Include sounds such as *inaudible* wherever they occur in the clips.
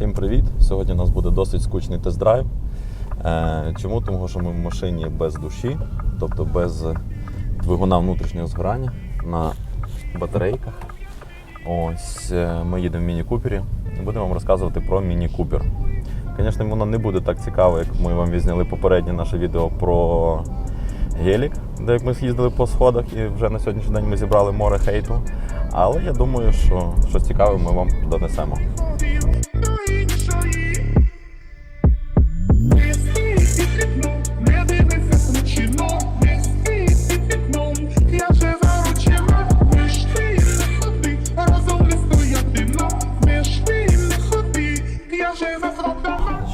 Всім привіт! Сьогодні у нас буде досить скучний тест-драйв. Е, Чому? Тому що ми в машині без душі, тобто без двигуна внутрішнього згорання на батарейках. Ось е, ми їдемо в міні-купері і будемо вам розказувати про міні-купер. Звісно, воно не буде так цікаво, як ми вам відзняли попереднє наше відео про гелік, де як ми з'їздили по сходах, і вже на сьогоднішній день ми зібрали море хейту. Але я думаю, що щось цікаве ми вам донесемо.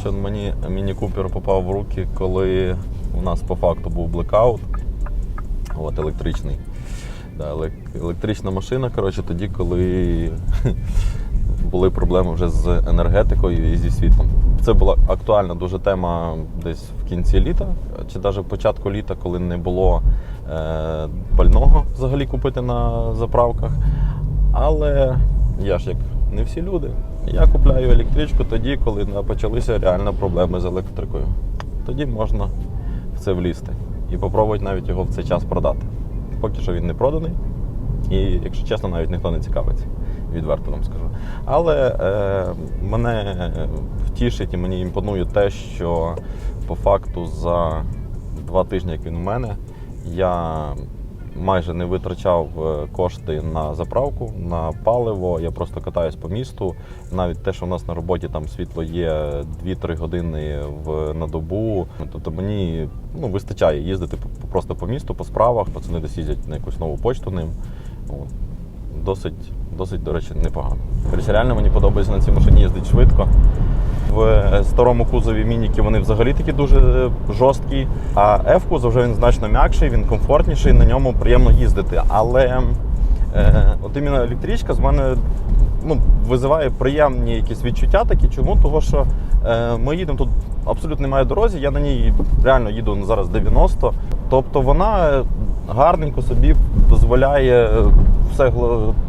Заслабляна. Мені міні-купер попав в руки, коли у нас по факту був блекаут, от електричний. Да, електрична машина, коротше, тоді, коли *laughs* були проблеми вже з енергетикою і зі світлом. Це була актуальна дуже тема десь в кінці літа, чи навіть в початку літа, коли не було е, пального взагалі купити на заправках. Але я ж як не всі люди. Я купляю електричку тоді, коли почалися реально проблеми з електрикою. Тоді можна в це влізти і попробувати навіть його в цей час продати. Поки що він не проданий, і, якщо чесно, навіть ніхто не цікавиться. Відверто вам скажу. Але е, мене втішить і мені імпонує те, що по факту за два тижні, як він у мене, я майже не витрачав е, кошти на заправку, на паливо. Я просто катаюсь по місту. Навіть те, що у нас на роботі там світло є 2-3 години в, на добу. Тобто мені ну, вистачає їздити просто по місту, по справах. Пацани десь їздять на якусь нову почту ним. Досить, досить, до речі, непогано. Короче, реально мені подобається на цій машині їздити швидко. В е, старому кузові мініки вони взагалі такі дуже е, жорсткі. А F-кузов вже він значно м'якший, він комфортніший, на ньому приємно їздити. Але е, от іменно електричка з мене ну, визиває приємні якісь відчуття такі. Чому? Тому що е, ми їдемо тут абсолютно немає дорозі, я на ній реально їду зараз 90. Тобто вона гарненько собі дозволяє все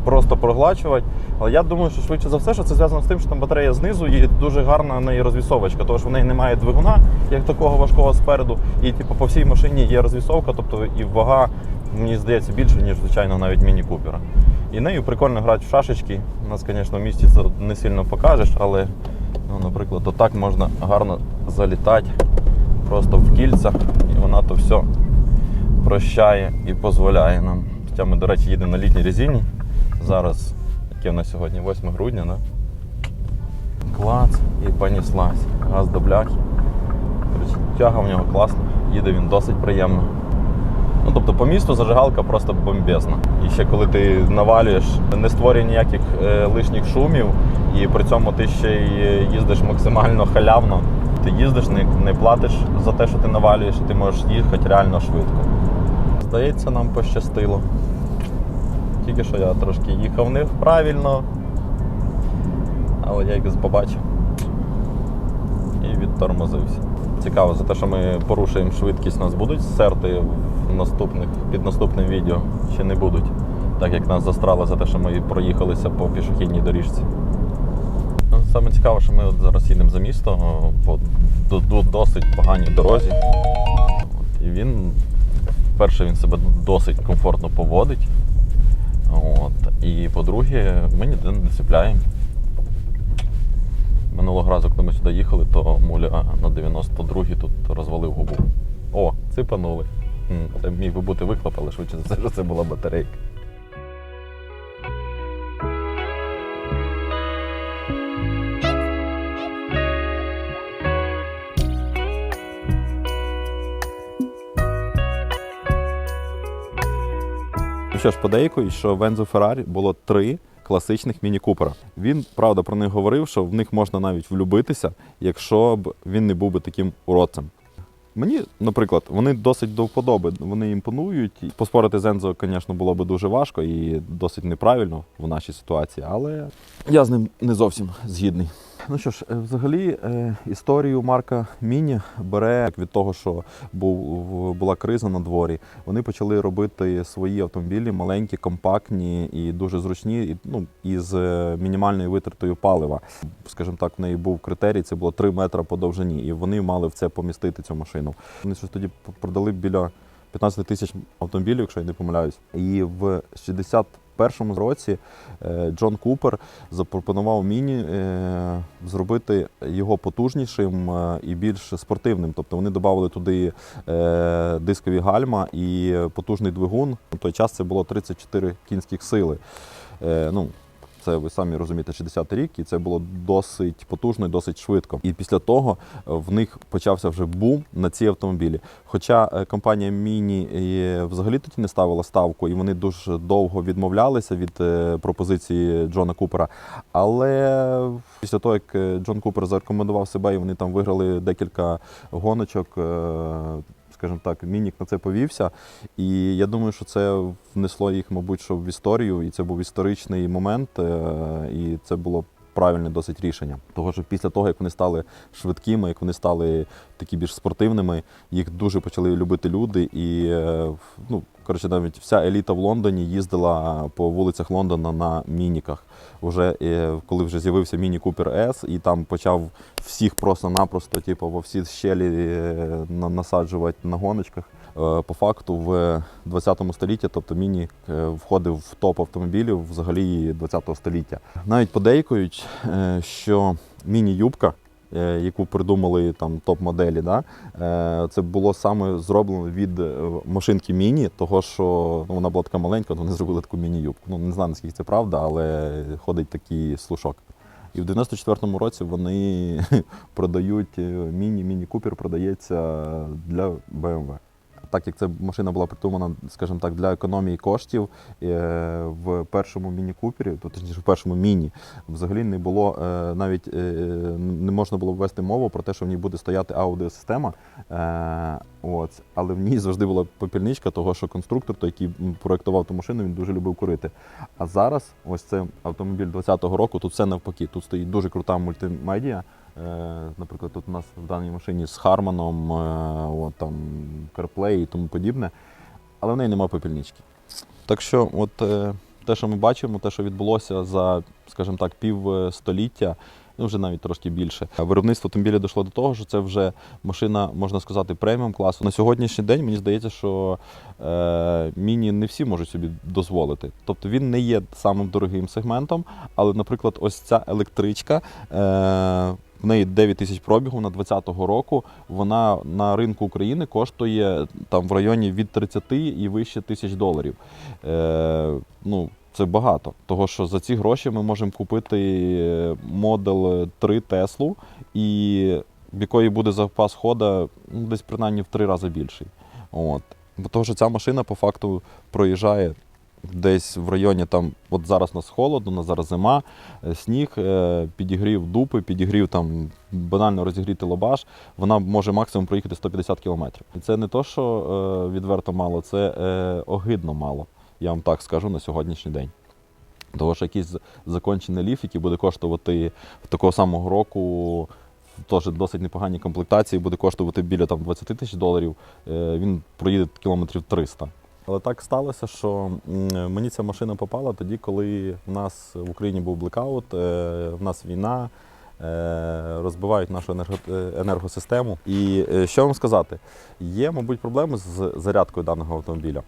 просто проглачувати. Але я думаю, що швидше за все, що це зв'язано з тим, що там батарея знизу і дуже гарна в неї розвісовочка, тому що в неї немає двигуна, як такого важкого спереду. І типу, по всій машині є розвісовка, тобто і вага, мені здається, більше, ніж звичайно навіть міні-купера. І нею прикольно грати в шашечки. У нас, звісно, в місті це не сильно покажеш, але, ну, наприклад, отак можна гарно залітати просто в кільця, і вона то все прощає і дозволяє нам. Хоча ми, до речі, їдемо на літній резині. Зараз, яке в нас сьогодні, 8 грудня, да? Клац і поніслась. Газ до бляхи. Тяга в нього класна, їде він досить приємно. Ну, тобто по місту зажигалка просто бомбезна. І ще коли ти навалюєш, не створює ніяких е, лишніх шумів, і при цьому ти ще й їздиш максимально халявно. Ти їздиш, не, не платиш за те, що ти навалюєш, ти можеш їхати реально швидко. Здається, нам пощастило. Тільки що я трошки їхав не правильно, але я якось побачив і відтормозився. Цікаво, за те, що ми порушуємо швидкість, нас будуть серти в наступних, під наступним відео чи не будуть, так як нас застрали за те, що ми проїхалися по пішохідній доріжці. Саме цікаве, що ми от зараз їдемо за місто по до- до- досить поганій дорозі. І він, перше, він себе досить комфортно поводить. От. І по-друге, ми ніде не цепляємо. Минулого разу, коли ми сюди їхали, то муля на 92-й тут розвалив губу. О, ципанули. Це міг би бути вихлоп, але швидше за все, це була батарейка. Ну що ж, подейкують, що в Ензо Феррарі було три класичних міні-купера. Він, правда, про них говорив, що в них можна навіть влюбитися, якщо б він не був би таким уродцем. Мені, наприклад, вони досить до вподоби, вони імпонують. Поспорити з Ензо, звісно, було б дуже важко і досить неправильно в нашій ситуації, але я з ним не зовсім згідний. Ну що ж, е, взагалі е, історію марка Міні бере від того, що був, була криза на дворі. Вони почали робити свої автомобілі маленькі, компактні і дуже зручні, і, ну, із е, мінімальною витратою палива. Скажімо так, в неї був критерій, це було 3 метри по довжині, і вони мали в це помістити цю машину. Вони щось тоді продали біля 15 тисяч автомобілів, якщо я не помиляюсь. І в 61-му році е, Джон Купер запропонував міні е, зробити його потужнішим е, і більш спортивним. Тобто вони додали туди дискові гальма і потужний двигун. На той час це було 34 кінських сили. Ну, це ви самі розумієте, 60 рік, і це було досить потужно і досить швидко. І після того е, в них почався вже бум на ці автомобілі. Хоча е, компанія Міні е, взагалі тоді не ставила ставку, і вони дуже довго відмовлялися від пропозиції Джона Купера. Але після того, як Джон Купер зарекомендував себе, і вони там виграли декілька гоночок. Скажімо так, Мінік на це повівся, і я думаю, що це внесло їх, мабуть, що в історію, і це був історичний момент, е, і це було правильне досить рішення. Того, що після того, як вони стали швидкими, як вони стали такі більш спортивними, їх дуже почали любити люди. І е, ну, коротше, навіть вся еліта в Лондоні їздила по вулицях Лондона на мініках. Уже е, коли вже з'явився міні Купер С, і там почав всіх просто-напросто, типу, во всі щелі е, насаджувати на гоночках. Е, По факту в 20 столітті, тобто міні е, входив в топ автомобілів взагалі 20 століття. Навіть подейкують, е, що міні-юбка, яку придумали там топ-моделі, да, це було саме зроблено від машинки міні, того що ну, вона була така маленька, от вони зробили таку міні-юбку. Ну не знаю наскільки це правда, але ходить такий слушок. І в 94-му році вони *laughs* продають е, міні, міні-купер продається для BMW. Так як ця машина була придумана, скажімо так, для економії коштів е, в першому міні-купері, то точніше в першому міні, взагалі не було е, навіть е, не можна було ввести мову про те, що в ній буде стояти аудіосистема. От, але в ній завжди була попільничка, того що конструктор, той, який м, проєктував ту машину, він дуже любив курити. А зараз, ось це автомобіль 20-го року, тут все навпаки. Тут стоїть дуже крута мультимедіа. Е, Наприклад, тут у нас в даній машині з Харманом, е, от, там, CarPlay і тому подібне, але в неї немає попільнички. Так що, от е, те, що ми бачимо, те, що відбулося за, скажімо так, півстоліття, ну вже навіть трошки більше. Виробництво автомобіля дійшло до того, що це вже машина, можна сказати, преміум класу. На сьогоднішній день мені здається, що е, міні не всі можуть собі дозволити. Тобто він не є самим дорогим сегментом, але, наприклад, ось ця електричка. Е, в неї 9 тисяч пробігу на 20-го року. Вона на ринку України коштує там в районі від 30 і вище тисяч доларів. Е, ну, це багато. Того, що за ці гроші ми можемо купити Model 3 Теслу, і в якої буде запас хода ну, десь принаймні в три рази більший. От. Бо того, що ця машина по факту проїжджає десь в районі там, от зараз у нас холодно, у нас зараз зима, е, сніг, е, підігрів дупи, підігрів там банально розігріти лобаш, вона може максимум проїхати 150 кілометрів. І це не то, що е, відверто мало, це огидно мало, я вам так скажу на сьогоднішній день. Тому що якийсь закончений ліф, який буде коштувати такого самого року, теж досить непоганій комплектації, буде коштувати біля там, 20 тисяч доларів, він проїде кілометрів 300. Але так сталося, що мені ця машина попала тоді, коли в нас в Україні був блекаут, е, в нас війна, е, розбивають нашу е, енергосистему. І що вам сказати, є, мабуть, проблеми з зарядкою даного автомобіля.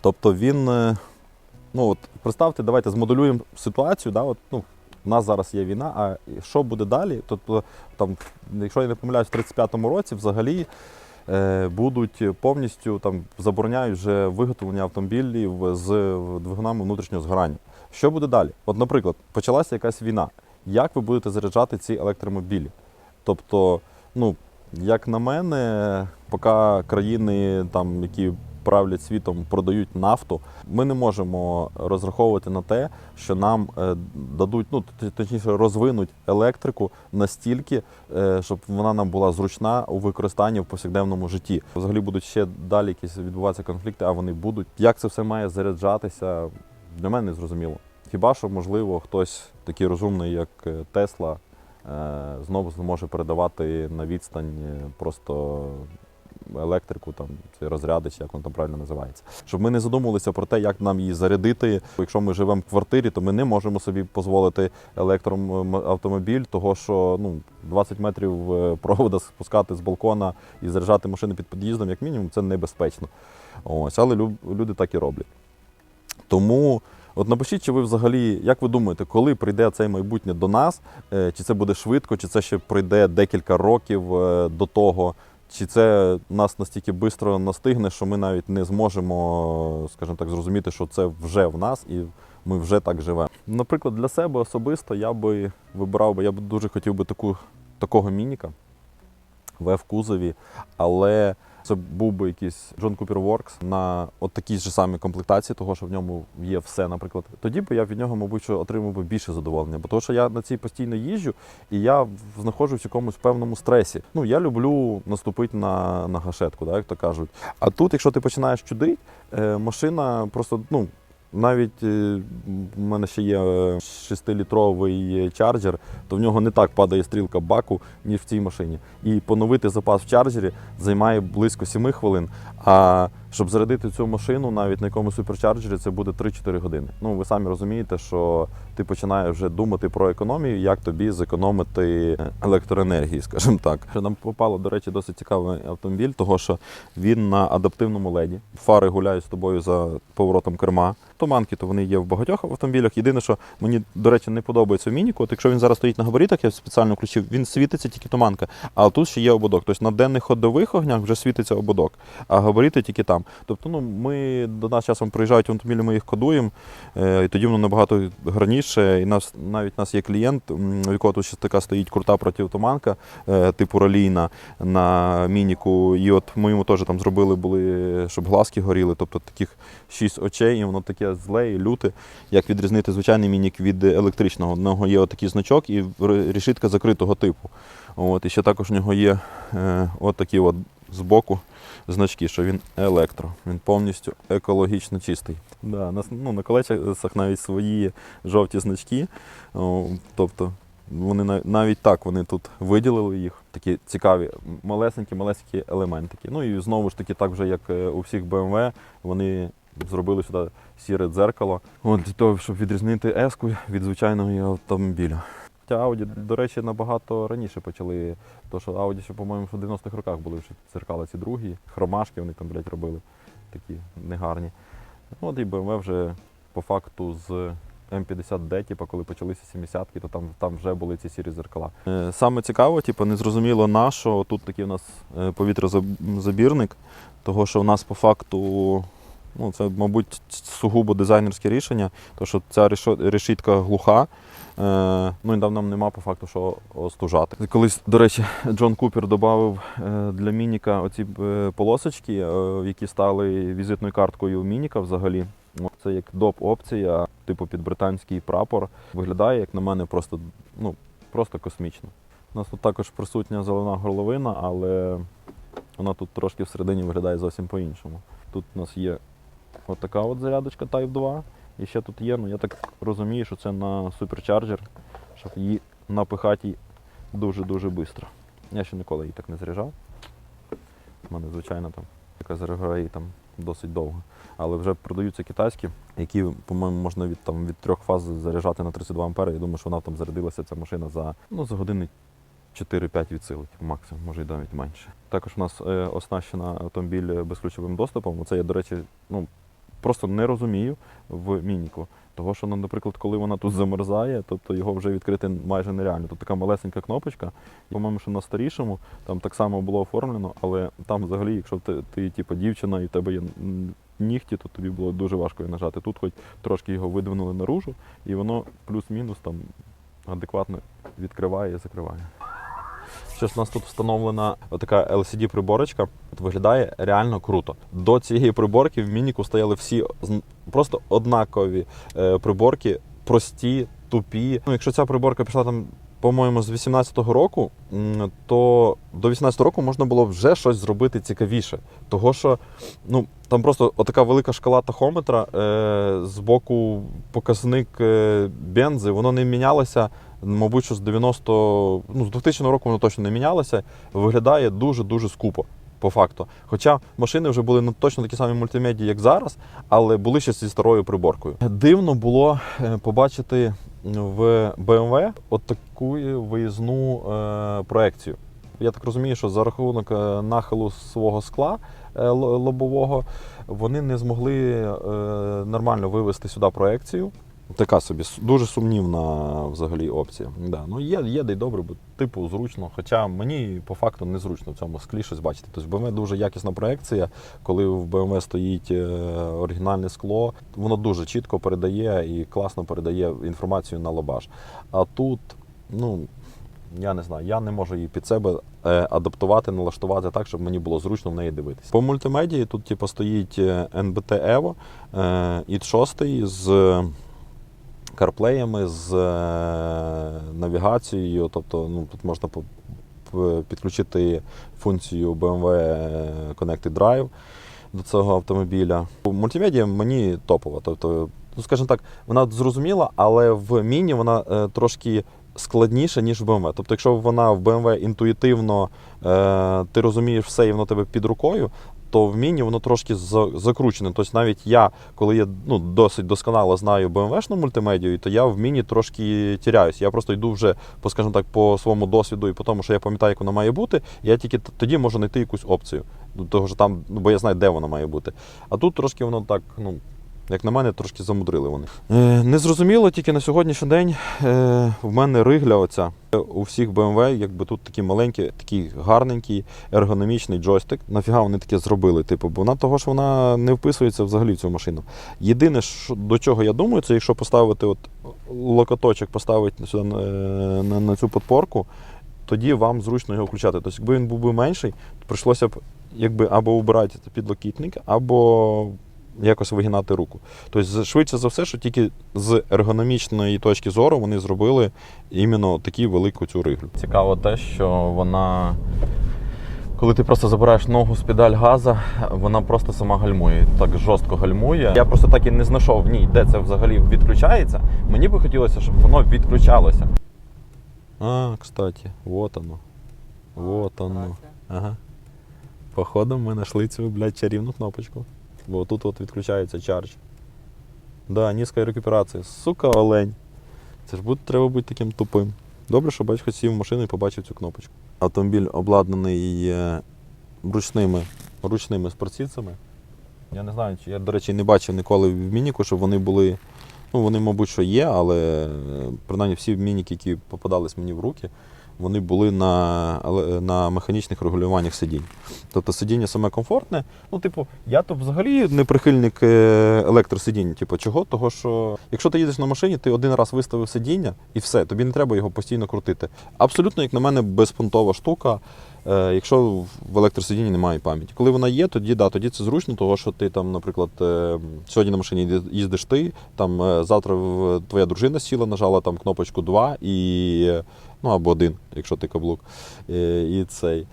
Тобто він, ну от представте, давайте змоделюємо ситуацію. Да, от, ну, у нас зараз є війна, а що буде далі? Тобто, там, якщо я не помиляюсь, в 35-му році взагалі будуть повністю там забороняють вже виготовлення автомобілів з двигунами внутрішнього згорання. Що буде далі? От, наприклад, почалася якась війна. Як ви будете заряджати ці електромобілі? Тобто, ну, як на мене, поки країни, там, які правлять світом, продають нафту, ми не можемо розраховувати на те, що нам е, дадуть, ну точніше, розвинуть електрику настільки, е, щоб вона нам була зручна у використанні в повсякденному житті. Взагалі будуть ще далі якісь відбуватися конфлікти, а вони будуть. Як це все має заряджатися? Для мене не зрозуміло. Хіба що, можливо, хтось такий розумний, як е, Тесла, знову зможе передавати на відстань просто електрику, там ці розряди, чи як воно там правильно називається. Щоб ми не задумувалися про те, як нам її зарядити. Якщо ми живемо в квартирі, то ми не можемо собі дозволити електроавтомобіль, того що ну 20 метрів е, провода спускати з балкона і заряджати машину під під'їздом, як мінімум, це небезпечно. Ось, але люди так і роблять. Тому. От напишіть, чи ви взагалі, як ви думаєте, коли прийде це майбутнє до нас, Е, чи це буде швидко, чи це ще пройде декілька років е, до того, чи це нас настільки швидко настигне, що ми навіть не зможемо, скажімо так, зрозуміти, що це вже в нас і ми вже так живемо. Наприклад, для себе особисто я би вибирав би, я б дуже хотів би таку, такого мініка в кузові, але це був би якийсь John Cooper Works на от такій ж самій комплектації, того що в ньому є все, наприклад. Тоді би я від нього, мабуть, що отримав би більше задоволення. Бо тому що я на цій постійно їжджу і я знаходжусь в якомусь певному стресі. Ну, я люблю наступити на, на гашетку, так, як то кажуть. А тут, якщо ти починаєш чудити, е, машина просто, ну. Навіть е, в мене ще є е, 6-літровий чарджер, то в нього не так падає стрілка баку, ніж в цій машині. І поновити запас в чарджері займає близько 7 хвилин. А щоб зарядити цю машину навіть на якомусь суперчарджері, це буде 3-4 години. Ну ви самі розумієте, що ти починаєш вже думати про економію, як тобі зекономити електроенергії, *laughs* скажімо так. Нам попало, до речі, досить цікавий автомобіль, того що він на адаптивному леді. Фари гуляють з тобою за поворотом керма. Туманки то вони є в багатьох автомобілях. Єдине, що мені, до речі, не подобається в мініку. От якщо він зараз стоїть на габаритах, я спеціально включив, він світиться тільки туманка. А тут ще є ободок. Тобто на денних ходових огнях вже світиться ободок, а габарити тільки там. Тобто, ну ми до нас часом приїжджають автомобілі, ми їх кодуємо, е, і тоді воно набагато гарніше. І нас навіть у нас є клієнт, у якого тут ще така стоїть крута протитуманка, е, типу ралійна на мініку. І от ми йому теж там зробили були, щоб глазки горіли, тобто таких шість очей, і воно таке зле і люте. Як відрізнити звичайний мінік від електричного? У нього є отакий значок і решітка закритого типу. От, і ще також у нього є е, от такі от збоку значки, що він електро, він повністю екологічно чистий. Да, на, ну, на колесах навіть свої жовті значки. Тобто вони нав- навіть так вони тут виділили їх. Такі цікаві, малесенькі, малесенькі елементики. Ну і знову ж таки, так вже як е, у всіх BMW, вони зробили сюди сіре дзеркало. От для того, щоб відрізнити еску від звичайного автомобіля. Хоча Audi, до речі, набагато раніше почали. То, що Audi ще, по-моєму, в 90-х роках були вже дзеркала ці другі, хромашки вони там, блядь, робили такі негарні. Ну, От і BMW вже по факту з М50D, типу, коли почалися 70-ки, то там, там вже були ці сірі зеркала. Е, Саме цікаво, типу, незрозуміло на що. Тут такий у нас е, повітрозабірник, того що у нас по факту. Ну, це, мабуть, сугубо дизайнерське рішення, тому що ця решітка глуха. Е, ну і там нам нема по факту що остужати. Колись, до речі, *laughs* Джон Купер додав для Мініка оці е, полосочки, е, які стали візитною карткою Мініка взагалі. Це як доп опція, типу під британський прапор. Виглядає, як на мене, просто, ну, просто космічно. У нас тут також присутня зелена горловина, але вона тут трошки всередині виглядає зовсім по-іншому. Тут у нас є от така от зарядочка Type 2. І ще тут є, ну я так розумію, що це на суперчарджер, щоб її напихати дуже-дуже швидко. Я ще ніколи її так не заряджав. У мене, звичайно, там яка заряджає там досить довго. Але вже продаються китайські, які, по-моєму, можна від, там, від трьох фаз заряджати на 32 ампери. Я думаю, що вона там зарядилася ця машина за, ну, за години 4-5 від типу, максимум, може і навіть менше. Також у нас е, оснащена автомобіль безключовим доступом. Це я, до речі, ну, просто не розумію в мініку. Того, що, ну, наприклад, коли вона тут замерзає, тобто його вже відкрити майже нереально. Тут така малесенька кнопочка. По-моєму, що на старішому там так само було оформлено, але там взагалі, якщо ти, ти типу, дівчина і в тебе є нігті, то тобі було дуже важко її нажати. Тут хоч трошки його видвинули наружу, і воно плюс-мінус там адекватно відкриває і закриває. Щось у нас тут встановлена така LCD-приборочка. Виглядає реально круто. До цієї приборки в мініку стояли всі просто однакові е, приборки, прості, тупі. Ну, якщо ця приборка пішла там по-моєму, з 18-го року, то до 18-го року можна було вже щось зробити цікавіше. Того що ну, там просто отака велика шкала тахометра, е, з боку показник е, бензи, воно не мінялося. Мабуть, що з 90, ну, з 2000 року воно точно не мінялося. Виглядає дуже-дуже скупо, по факту. Хоча машини вже були ну, точно такі самі мультимедії, як зараз, але були ще зі старою приборкою. Дивно було е, побачити в BMW от таку виїзну е, проекцію. Я так розумію, що за рахунок е, нахилу свого скла е, лобового вони не змогли е, нормально вивести сюди проекцію. Така собі дуже сумнівна взагалі опція. Да. Ну, є, є де й добре, бо типу зручно. Хоча мені по факту незручно в цьому склі щось бачити. Тобто в дуже якісна проекція, коли в BMW стоїть е, оригінальне скло, воно дуже чітко передає і класно передає інформацію на лобаш. А тут, ну. Я не знаю, я не можу її під себе е, адаптувати, налаштувати так, щоб мені було зручно в неї дивитися. По мультимедії тут типу, стоїть NBT Evo, е, id 6 з карплеями, з е, навігацією. Тобто ну, тут можна підключити функцію BMW Connected Drive до цього автомобіля. Мультимедіа мені топова. Тобто, ну, скажімо так, вона зрозуміла, але в міні вона е, трошки складніша, ніж в BMW. Тобто, якщо вона в BMW інтуїтивно е, ти розумієш все і воно тебе під рукою, то в міні воно трошки за- закручене. Тобто навіть я, коли я ну, досить досконало знаю BMW-шну мультимедію, то я в міні трошки тіряюсь. Я просто йду вже, по, скажімо так, по своєму досвіду і по тому, що я пам'ятаю, як вона має бути, я тільки тоді можу знайти якусь опцію. до Того що там, ну, бо я знаю, де вона має бути. А тут трошки воно так, ну. Як на мене, трошки замудрили вони. Е, незрозуміло, тільки на сьогоднішній день е, в мене ригля оця. Е, У всіх BMW, якби тут такі маленькі, такий гарненький ергономічний джойстик. Нафіга вони таке зробили? Типу, бо вона того, що вона не вписується взагалі в цю машину. Єдине, що, до чого я думаю, це якщо поставити от локоточок, поставити сюди на, на, на цю подпорку, тоді вам зручно його включати. Тобто, якби він був би менший, то прийшлося б якби або убирати підлокітник, або якось вигинати руку. Тобто, швидше за все, що тільки з ергономічної точки зору вони зробили іменно таку велику цю риглю. Цікаво те, що вона. Коли ти просто забираєш ногу з педаль газа, вона просто сама гальмує, так жорстко гальмує. Я просто так і не знайшов в ній, де це взагалі відключається. Мені би хотілося, щоб воно відключалося. А, кстати, вот оно. Вот оно. Ага. Походу, ми знайшли цю, блядь, чарівну кнопочку. Бо тут от відключається чардж. Да, низька рекуперація. Сука, олень. Це ж буде, треба бути таким тупим. Добре, що батько сів в машину і побачив цю кнопочку. Автомобіль обладнаний ручними, ручними спортсідцями. Я не знаю, чи я, до речі, не бачив ніколи в мініку, щоб вони були. Ну, вони, мабуть, що є, але е, принаймні всі мініки, які попадались мені в руки, вони були на, на механічних регулюваннях сидінь. Тобто сидіння саме комфортне. Ну, типу, я то взагалі не прихильник е, електросидіння. Типу, чого? Того, що якщо ти їдеш на машині, ти один раз виставив сидіння і все, тобі не треба його постійно крутити. Абсолютно, як на мене, безпонтова штука. Е, якщо в електросидінні немає пам'яті. Коли вона є, тоді да, тоді це зручно, того що ти там, наприклад, е, сьогодні на машині їздиш ти, там завтра твоя дружина сіла, нажала там кнопочку 2 і. Ну або один, якщо ти каблук. Е, І цей.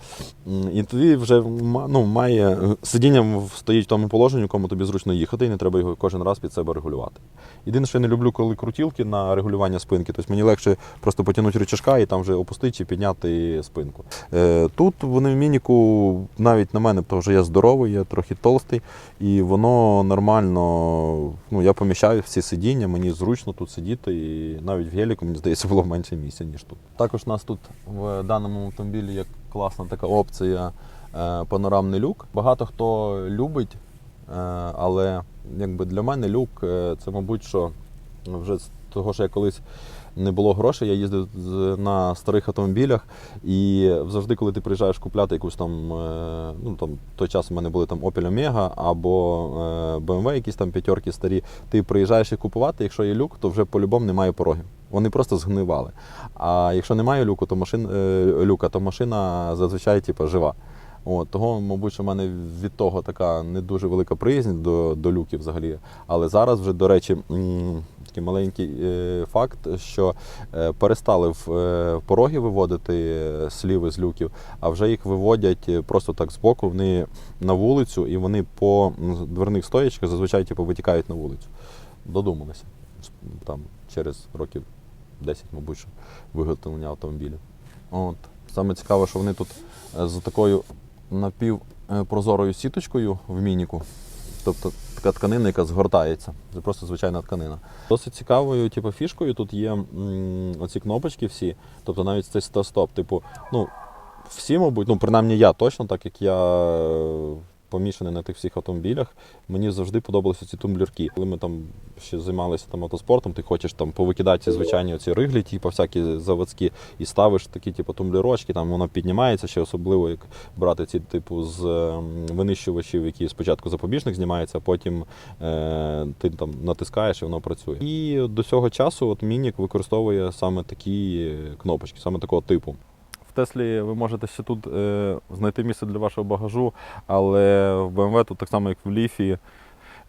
І тоді вже ну, має сидіння стоїть в тому положенні, в якому тобі зручно їхати, і не треба його кожен раз під себе регулювати. Єдине, що я не люблю, коли крутілки на регулювання спинки. Тобто мені легше просто потягнути рычажка і там вже опустити чи підняти спинку. Е, Тут вони в мініку навіть на мене, тому що я здоровий, я трохи толстий, і воно нормально. Ну, я поміщаю всі сидіння, мені зручно тут сидіти, і навіть в геліку, мені здається, було менше місця, ніж тут. Також у нас тут в даному автомобілі є класна така опція е, панорамний люк. Багато хто любить, е, але якби для мене люк е, це, мабуть, що вже з того, що я колись не було грошей, я їздив на старих автомобілях, і завжди, коли ти приїжджаєш купляти якусь там, ну там той час у мене були там Opel Omega або BMW, якісь там п'ятерки старі, ти приїжджаєш їх купувати, якщо є люк, то вже по-любому немає порогів. Вони просто згнивали. А якщо немає люку, то машин, е, люка, то машина зазвичай типу, жива. От, того, мабуть, що в мене від того така не дуже велика приязнь до, до люків взагалі. Але зараз вже, до речі, такий маленький е, факт, що е, перестали в пороги виводити сліви з люків, а вже їх виводять просто так збоку, вони на вулицю, і вони по дверних стоячках зазвичай типу, витікають на вулицю. Додумалися. Там через років 10, мабуть, що виготовлення автомобіля. От. Саме цікаве, що вони тут е, з такою напівпрозорою сіточкою в мініку. Тобто така тканина, яка згортається. Це просто звичайна тканина. Досить цікавою, типу, фішкою тут є м, оці кнопочки всі. Тобто навіть цей стоп. Типу, ну, всі, мабуть, ну принаймні я точно, так як я е, помішаний на тих всіх автомобілях, мені завжди подобалися ці тумблірки. Коли ми там ще займалися там автоспортом, ти хочеш там повикидати ці звичайні оці риглі, типу, всякі заводські, і ставиш такі, типу, тумблірочки, там воно піднімається, ще особливо як брати ці типу з ем, винищувачів, які спочатку запобіжник знімається, а потім е, ти там натискаєш і воно працює. І до цього часу от Мінік використовує саме такі кнопочки, саме такого типу. Теслі ви можете ще тут е, знайти місце для вашого багажу, але в BMW тут так само, як в Ліфі,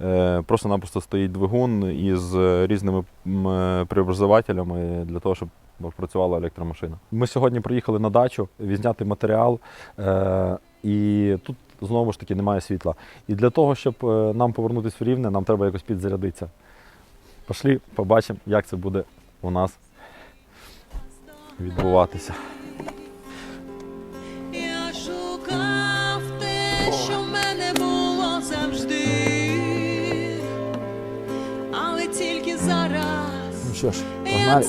е, просто-напросто стоїть двигун із різними м, е, преобразователями для того, щоб працювала електромашина. Ми сьогодні приїхали на дачу відзняти матеріал, е, і тут знову ж таки немає світла. І для того, щоб е, нам повернутися в рівне, нам треба якось підзарядитися. Пішли, побачимо, як це буде у нас відбуватися. Що ж, я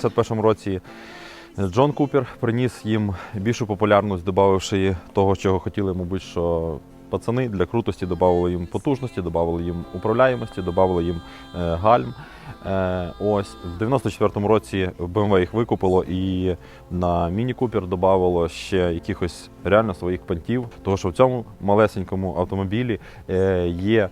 51 році Джон Купер приніс їм більшу популярність, додавши того, чого хотіли, мабуть, що пацани для крутості додавали їм потужності, додавали їм управляємості, додавали їм е, гальм. Е, ось в 94-му році BMW їх викупило і на Міні Купер додавало ще якихось реально своїх понтів. Того, що в цьому малесенькому автомобілі е, є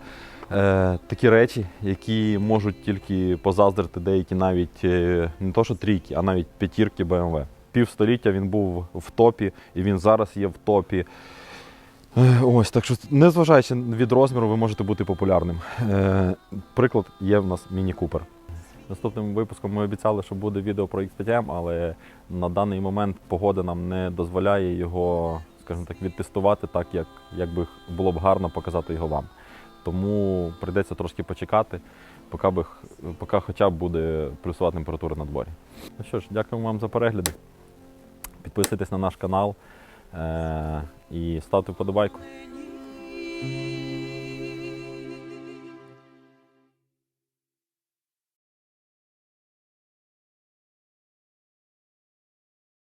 е, такі речі, які можуть тільки позаздрити деякі навіть е, не то, що трійки, а навіть п'ятірки BMW. Півстоліття він був в топі, і він зараз є в топі. Е, Ось, так що, незважаючи від розміру, ви можете бути популярним. Е, приклад є в нас Міні Купер. Наступним випуском ми обіцяли, що буде відео про X5M, але на даний момент погода нам не дозволяє його, скажімо так, відтестувати так, як, як би було б гарно показати його вам. Тому прийдеться трошки почекати, поки, би, поки хоча б буде плюсова температура на дворі. Ну що ж, дякуємо вам за перегляди. Підписуйтесь на наш канал е- і ставте вподобайку.